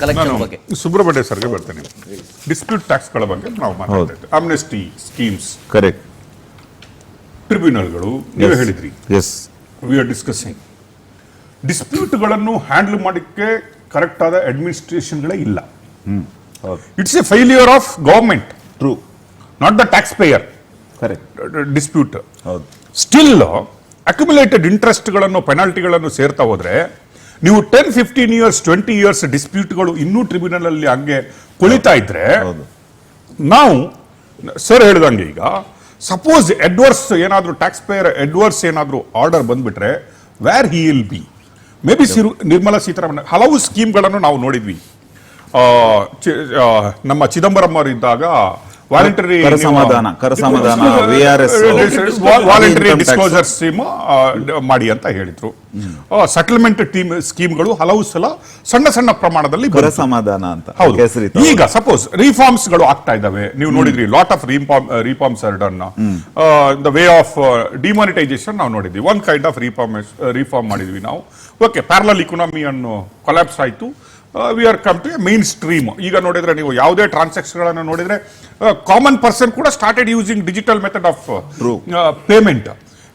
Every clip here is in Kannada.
ಕಲೆಕ್ಷನ್ ಬಗ್ಗೆ? ಸುಬ್ರಹ್ಮಣ್ಯ ಸರ್ಗೆ ಬರ್ತೇನೆ. ಡಿಸ್ಪ್ಯೂಟ್ ಟ್ಯಾಕ್ಸ್ಗಳ ಬಗ್ಗೆ ನಾವು ಮಾತಾಡ್ತಾ ಇದ್ವಿ ಅಮ್ನೆಸ್ಟಿ ಸ್ಕೀಮ್ಸ್ ಕರೆಕ್ಟ್ ಟ್ರಿಬ್ಯುನಲ್ಗಳು ನೀವೇ ಹೇಳಿದ್ರಿ. ಎಸ್ ವಿ ಆರ್ ಡಿಸ್ಕಸಿಂಗ್ ಡಿಸ್ಪ್ಯೂಟ್ಗಳನ್ನು ಹ್ಯಾಂಡಲ್ ಮಾಡಕ್ಕೆ ಕರೆಕ್ಟ್ ಆದ ಅಡ್ಮಿನಿಸ್ಟ್ರೇಷನ್ಗಳೇ ಇಲ್ಲ. It's a failure of government true not the tax payer correct dispute ಹೌದು. ಸ್ಟಿಲ್ ಅಕ್ಯುಮುಲೇಟೆಡ್ ಇಂಟ್ರೆಸ್ಟ್ಗಳನ್ನು ಪೆನಾಲ್ಟಿಗಳನ್ನು ಸೇರ್ತಾ ಹೋದ್ರೆ ನೀವು ten fifteen years twenty years ಡಿಸ್ಪ್ಯೂಟ್ಗಳು ಇನ್ನೂ ಟ್ರಿಬ್ಯುನಲ್ ಅಲ್ಲಿ ಹಂಗೆ ಕುಳಿತಾ ಇದ್ರೆ ನಾವು ಸರ್ ಹೇಳಿದಂಗೆ ಈಗ ಸಪೋಸ್ ಎಡ್ವರ್ಸ್ ಏನಾದರೂ ಟ್ಯಾಕ್ಸ್ ಪೇಯರ್ ಎಡ್ವರ್ಸ್ ಏನಾದರೂ ಆರ್ಡರ್ ಬಂದ್ಬಿಟ್ರೆ where he will be may be sir Nirmala Sitharaman ಹಲವು ಸ್ಕೀಮ್ಗಳನ್ನು ನಾವು ನೋಡಿದ್ವಿ. ನಮ್ಮ ಚಿದಂಬರಂ ಅವರು ಇದ್ದಾಗ ವಾಲಂಟರಿ ಕರ ಸಮಾಧಾನ, ಕರ ಸಮಾಧಾನ. Voluntary S. ಡಿಸ್ಕ್ಲೋಸರ್ ಸ್ಕೀಮ್ ಮಾಡಿ ಅಂತ ಹೇಳಿದ್ರು. ಸೆಟಲ್ಮೆಂಟ್ ಟೀಮ್ ಸ್ಕೀಮ್ಗಳು ಹಲವು ಸಲ ಸಣ್ಣ ಸಣ್ಣ ಪ್ರಮಾಣದಲ್ಲಿ ಕರ ಸಮಾಧಾನ ಅಂತ ಹೌದು. ಈಗ ಸಪೋಸ್ ರಿಫಾರ್ಮ್ಸ್ಗಳು ಆಗ್ತಾ ಇದಾವೆ ನೀವು ನೋಡಿದ್ರಿ lot of reform reforms are done the way of demonetisation ನಾವು ನೋಡಿದ್ವಿ. One kind of reform reform ಮಾಡಿದ್ವಿ ನಾವು. ಓಕೆ ಪ್ಯಾರಲಲ್ ಇಕನಾಮಿ ಅನ್ನು ಕೊಲಾಪ್ಸ್ ಆಯ್ತು. We are come to a mainstream ಈಗ ನೋಡಿದರೆ ನೀವು ಯಾವುದೇ ಟ್ರಾನ್ಸಾಕ್ಷನ್ಗಳನ್ನು ನೋಡಿದರೆ ಕಾಮನ್ ಪರ್ಸನ್ ಕೂಡ started using digital method of payment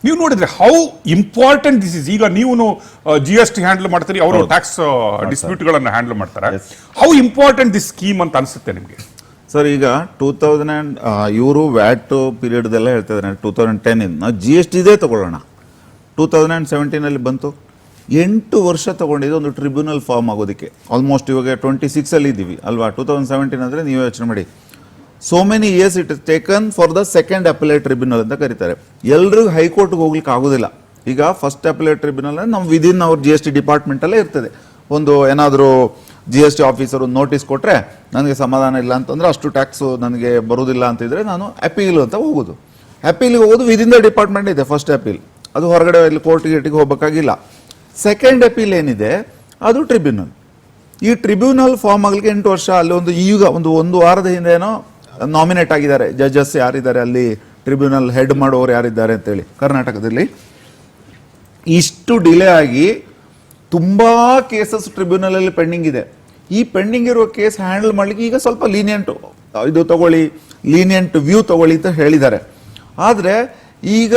ನೀವು ನೋಡಿದ್ರೆ ಹೌ ಇಂಪಾರ್ಟೆಂಟ್ ದಿಸ್ ಇಸ್ ಈಗ ನೀವು ಜಿ ಎಸ್ ಟಿ ಹ್ಯಾಂಡಲ್ ಮಾಡ್ತೀರಿ ಅವರು ಟ್ಯಾಕ್ಸ್ ಡಿಸ್ಪ್ಯೂಟ್ಗಳನ್ನು ಹ್ಯಾಂಡಲ್ ಮಾಡ್ತಾರೆ. ಹೌ ಇಂಪಾರ್ಟೆಂಟ್ ದಿಸ್ ಸ್ಕೀಮ್ ಅಂತ ಅನಿಸುತ್ತೆ ನಿಮಗೆ? ಸರ್ ಈಗ ಟೂ ತೌಸಂಡ್ ಆ್ಯಂಡ್ ಇವರು ವ್ಯಾಟ್ ಪೀರಿಯಡ್ದೆಲ್ಲ ಹೇಳ್ತಾ ಇದ್ದಾರೆ. ಟೂ ತೌಸಂಡ್ ಟೆನ್ ನಾವು ಜಿ ಎಸ್ ಟಿದೇ ತಗೊಳ್ಳೋಣ. ಟೂ ತೌಸಂಡ್ ಆ್ಯಂಡ್ ಸೆವೆಂಟೀನಲ್ಲಿ ಬಂತು. ಎಂಟು ವರ್ಷ ತಗೊಂಡಿದ್ದು ಒಂದು ಟ್ರಿಬ್ಯುನಲ್ ಫಾರ್ಮ್ ಆಗೋದಕ್ಕೆ. ಆಲ್ಮೋಸ್ಟ್ ಇವಾಗ ಟ್ವೆಂಟಿ ಸಿಕ್ಸಲ್ಲಿ ಇದ್ದೀವಿ ಅಲ್ವಾ? ಟೂ ತೌಸಂಡ್ ಸೆವೆಂಟೀನ್ ಅಂದರೆ ನೀವು ಯೋಚನೆ ಮಾಡಿ. So many years it is taken for the second appellate tribunal ಅಂತ ಕರೀತಾರೆ. ಎಲ್ರಿಗೂ ಹೈಕೋರ್ಟ್ಗೆ ಹೋಗ್ಲಿಕ್ಕೆ ಆಗೋದಿಲ್ಲ. ಈಗ ಫಸ್ಟ್ ಅಪಲೇಟ್ ಟ್ರಿಬ್ಯುನಲ್ ಅಂದರೆ ನಮ್ಮ ವಿದಿನ್ ಅವ್ರ ಜಿ ಎಸ್ ಟಿ ಡಿಪಾರ್ಟ್ಮೆಂಟಲ್ಲೇ ಇರ್ತದೆ. ಒಂದು ಏನಾದರೂ G S T officer notice ಕೊಟ್ಟರೆ ನನಗೆ ಸಮಾಧಾನ ಇಲ್ಲ ಅಂತಂದ್ರೆ ಅಷ್ಟು ಟ್ಯಾಕ್ಸು ನನಗೆ ಬರೋದಿಲ್ಲ ಅಂತಿದ್ರೆ ನಾನು ಅಪೀಲ್ ಅಂತ ಹೋಗೋದು. ಅಪೀಲ್ಗೆ ಹೋಗೋದು ವಿದಿನ್ ದ ಡಿಪಾರ್ಟ್ಮೆಂಟ್ ಇದೆ ಫಸ್ಟ್ ಅಪೀಲ್ ಅದು ಹೊರಗಡೆ ಇಲ್ಲಿ ಕೋರ್ಟ್ ಗೇಟಿಗೆ ಹೋಗಬೇಕಾಗಿಲ್ಲ. ಸೆಕೆಂಡ್ ಅಪೀಲ್ ಏನಿದೆ, ಅದು ಟ್ರಿಬ್ಯುನಲ್ ಈ ಟ್ರಿಬ್ಯುನಲ್ ಫಾರ್ಮ್ ಆಗಲಿಕ್ಕೆ ಎಂಟು ವರ್ಷ, ಅಲ್ಲಿ ಒಂದು ಈಗ ಒಂದು ಒಂದು ವಾರದ ಹಿಂದೆನೋ ನಾಮಿನೇಟ್ ಆಗಿದ್ದಾರೆ. ಜಡ್ಜಸ್ ಯಾರಿದ್ದಾರೆ ಅಲ್ಲಿ ಟ್ರಿಬ್ಯುನಲ್ ಹೆಡ್ ಮಾಡೋರು ಯಾರಿದ್ದಾರೆ ಅಂತೇಳಿ ಕರ್ನಾಟಕದಲ್ಲಿ. ಇಷ್ಟು ಡಿಲೇ ಆಗಿ ತುಂಬಾ ಕೇಸಸ್ ಟ್ರಿಬ್ಯುನಲ್ ಅಲ್ಲಿ ಪೆಂಡಿಂಗ್ ಇದೆ. ಈ ಪೆಂಡಿಂಗ್ ಇರುವ ಕೇಸ್ ಹ್ಯಾಂಡಲ್ ಮಾಡ್ಲಿಕ್ಕೆ ಈಗ ಸ್ವಲ್ಪ ಲೀನಿಯಂಟ್ ಇದು ತಗೊಳ್ಳಿ ಲೀನಿಯಂಟ್ ವ್ಯೂ ತಗೊಳ್ಳಿ ಅಂತ ಹೇಳಿದ್ದಾರೆ. ಆದರೆ ಈಗ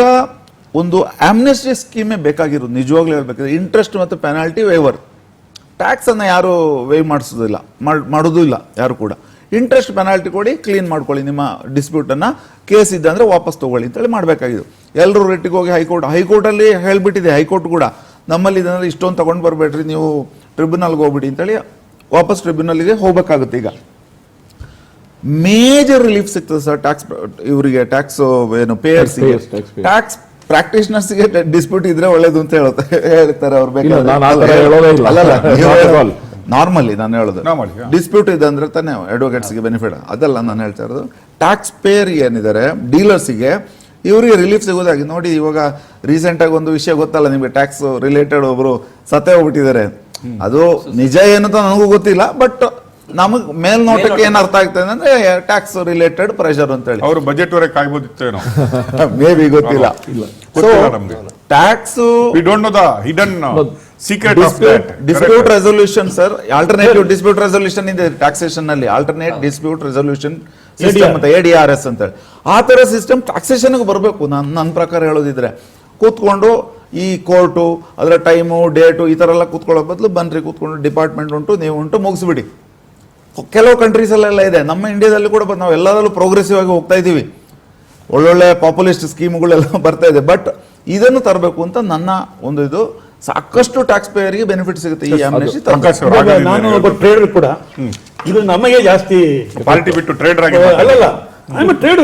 ಒಂದು ಆಮ್ನೆಸ್ಟಿ ಸ್ಕೀಮೇ ಬೇಕಾಗಿರೋದು. ನಿಜವಾಗ್ಲೂ ಹೇಳ್ಬೇಕಾದ್ರೆ ಇಂಟ್ರೆಸ್ಟ್ ಮತ್ತು ಪೆನಾಲ್ಟಿ ವೇವರ್ ಟ್ಯಾಕ್ಸನ್ನು ಅನ್ನ ಯಾರು ವೇವ್ ಮಾಡಿಸೋದಿಲ್ಲ. ಮಾಡ್- ಮಾಡೋದೂ ಇಲ್ಲ ಯಾರು ಕೂಡ. ಇಂಟ್ರೆಸ್ಟ್ ಪೆನಾಲ್ಟಿ ಕೊಡಿ ಕ್ಲೀನ್ ಮಾಡ್ಕೊಳ್ಳಿ ನಿಮ್ಮ ಡಿಸ್ಪ್ಯೂಟನ್ನು ಅನ್ನ. ಕೇಸ್ ಇದೆ ಅಂದ್ರೆ ವಾಪಸ್ ತೊಗೊಳ್ಳಿ ಅಂತೇಳಿ ಮಾಡಬೇಕಾಗಿದ್ದು. ಎಲ್ಲರೂ ರೆಟ್ಟಿಗೆ ಹೋಗಿ ಹೈಕೋರ್ಟ್ ಹೈಕೋರ್ಟಲ್ಲಿ ಹೇಳಿಬಿಟ್ಟಿದೆ ಹೇಳ್ಬಿಟ್ಟಿದೆ ಹೈಕೋರ್ಟ್ ಕೂಡ. ನಮ್ಮಲ್ಲಿ ಇದನ್ನು ಇಷ್ಟೊಂದು ತೊಗೊಂಡು ಬರಬೇಡ್ರಿ ನೀವು ಟ್ರಿಬ್ಯುನಲ್ಗೆ ಹೋಗ್ಬಿಡಿ ಅಂತೇಳಿ ವಾಪಸ್ ಟ್ರಿಬ್ಯುನಲ್ಗೆ ಹೋಗಬೇಕಾಗುತ್ತೆ ಈಗ. ಮೇಜರ್ ರಿಲೀಫ್ ಸಿಗ್ತದೆ ಸರ್ ಟ್ಯಾಕ್ಸ್ ಇವರಿಗೆ ಟ್ಯಾಕ್ಸ್ ಏನು ಪೇಯರ್ಸ್. ಟ್ಯಾಕ್ಸ್ ಪ್ರಾಕ್ಟೀಷನರ್ಸ್ಗೆ ಡಿಸ್ಪ್ಯೂಟ್ ಇದ್ರೆ ಒಳ್ಳೇದು ಅಂತ ಹೇಳುತ್ತೆ. ಹೇಳ್ತಾರೆ ಅವ್ರು ಬೇಕಾದ್ರೆ. ನಾನು ಆ ಥರ ಹೇಳೋದೇ ಇಲ್ಲ. Not ನಾರ್ಮಲಿ ನಾನು ಹೇಳೋದು. ಡಿಸ್ಪ್ಯೂಟ್ ಇದೆ ಅಂದ್ರೆ ತಾನೇ ಅಡ್ವೊಕೇಟ್ಸ್ಗೆ ಬೆನಿಫಿಟ್ ಅದಲ್ಲ ನಾನು ಹೇಳ್ತಾ ಇರೋದು. ಟ್ಯಾಕ್ಸ್ ಪೇಯರ್ ಏನಿದ್ದಾರೆ ಡೀಲರ್ಸಿಗೆ ಇವರಿಗೆ ರಿಲೀಫ್ ಸಿಗೋದಾಗಿ ನೋಡಿ ಇವಾಗ ರೀಸೆಂಟ್ ಆಗಿ ಒಂದು ವಿಷಯ ಗೊತ್ತಲ್ಲ ನಿಮಗೆ ಟ್ಯಾಕ್ಸ್ ರಿಲೇಟೆಡ್ ಒಬ್ರು ಸತ್ತೇ ಹೋಗ್ಬಿಟ್ಟಿದ್ದಾರೆ. ಅದು ನಿಜ ಏನಂತ ನನಗೂ ಗೊತ್ತಿಲ್ಲ ಬಟ್ ನಮಗ್ ಮೇಲ್ನೋಟಕ್ಕೆ ಏನ್ ಅರ್ಥ ಆಗ್ತದೆ ಅಂದ್ರೆ ಟ್ಯಾಕ್ಸ್ ರಿಲೇಟೆಡ್ ಪ್ರೆಷರ್ ಅಂತ ಹೇಳಿ ಅವರು ಬಜೆಟ್ ವರೆಗೆ ಕಾಯ್ಬೋದಿತ್ತೇನೋ? ಮೇ ಬಿ ಗೊತ್ತಿಲ್ಲ so. Tax don't know the hidden secret of that dispute resolution sir alternative dispute resolution ಇದೆ ಟ್ಯಾಕ್ಸೇಷನ್ನಲ್ಲಿ ಆಲ್ಟರ್ನೇಟ್ ಡಿಸ್ಪ್ಯೂಟ್ ರೆಸೊಲ್ಯೂಷನ್ ಸಿಸ್ಟಮ್ ಅಂತ ಎ ಡಿ ಆರ್ ಎಸ್ ಅಂತೇಳಿ ಆ ತರ ಸಿಸ್ಟಮ್ ಟ್ಯಾಕ್ಸೇಷನ್ ಬರಬೇಕು. ನಾನು ನನ್ನ ಪ್ರಕಾರ ಹೇಳೋದಿದ್ರೆ. ಕೂತ್ಕೊಂಡು ಈ ಕೋರ್ಟು ಅದರ ಟೈಮು ಡೇಟು ಈ ತರ ಎಲ್ಲ ಕೂತ್ಕೊಳ್ಳೋ ಬದಲು ಬನ್ರಿ ಕೂತ್ಕೊಂಡು ಡಿಪಾರ್ಟ್ಮೆಂಟ್ ಉಂಟು ನೀವು ಉಂಟು ಮುಗಿಸ್ಬಿಡಿ. ಕೆಲವು ಕಂಟ್ರೀಸ್ ಅಲ್ಲೆಲ್ಲ ಇದೆ. ನಮ್ಮ ಇಂಡಿಯಾದಲ್ಲಿ ಕೂಡ ನಾವು ಎಲ್ಲದರಲ್ಲೂ ಪ್ರೋಗ್ರೆಸಿವ್ ಆಗಿ ಹೋಗ್ತಾ ಇದ್ದೀವಿ. ಒಳ್ಳೊಳ್ಳೆ ಪಾಪ್ಯುಲಿಸ್ಟ್ ಸ್ಕೀಮ್ಗಳೆಲ್ಲ ಬರ್ತಾ ಇದೆ. ಬಟ್ ಇದನ್ನು ತರಬೇಕು ಅಂತ ನನ್ನ ಒಂದು ಇದು ಸಾಕಷ್ಟು ಟ್ಯಾಕ್ಸ್ ಪೇಯರ್ಗೆ ಬೆನಿಫಿಟ್ ಸಿಗುತ್ತೆ ಈ ನಾನು ಒಬ್ಬ ಟ್ರೇಡರ್ ಕೂಡ ಇದು ನಮಗೆ ಜಾಸ್ತಿ ಪಾರ್ಟಿ ಬಿಟ್ಟು ಟ್ರೇಡರ್ ಆಗಿ ಅಲ್ಲಲ್ಲ ಟ್ರೇಡರ್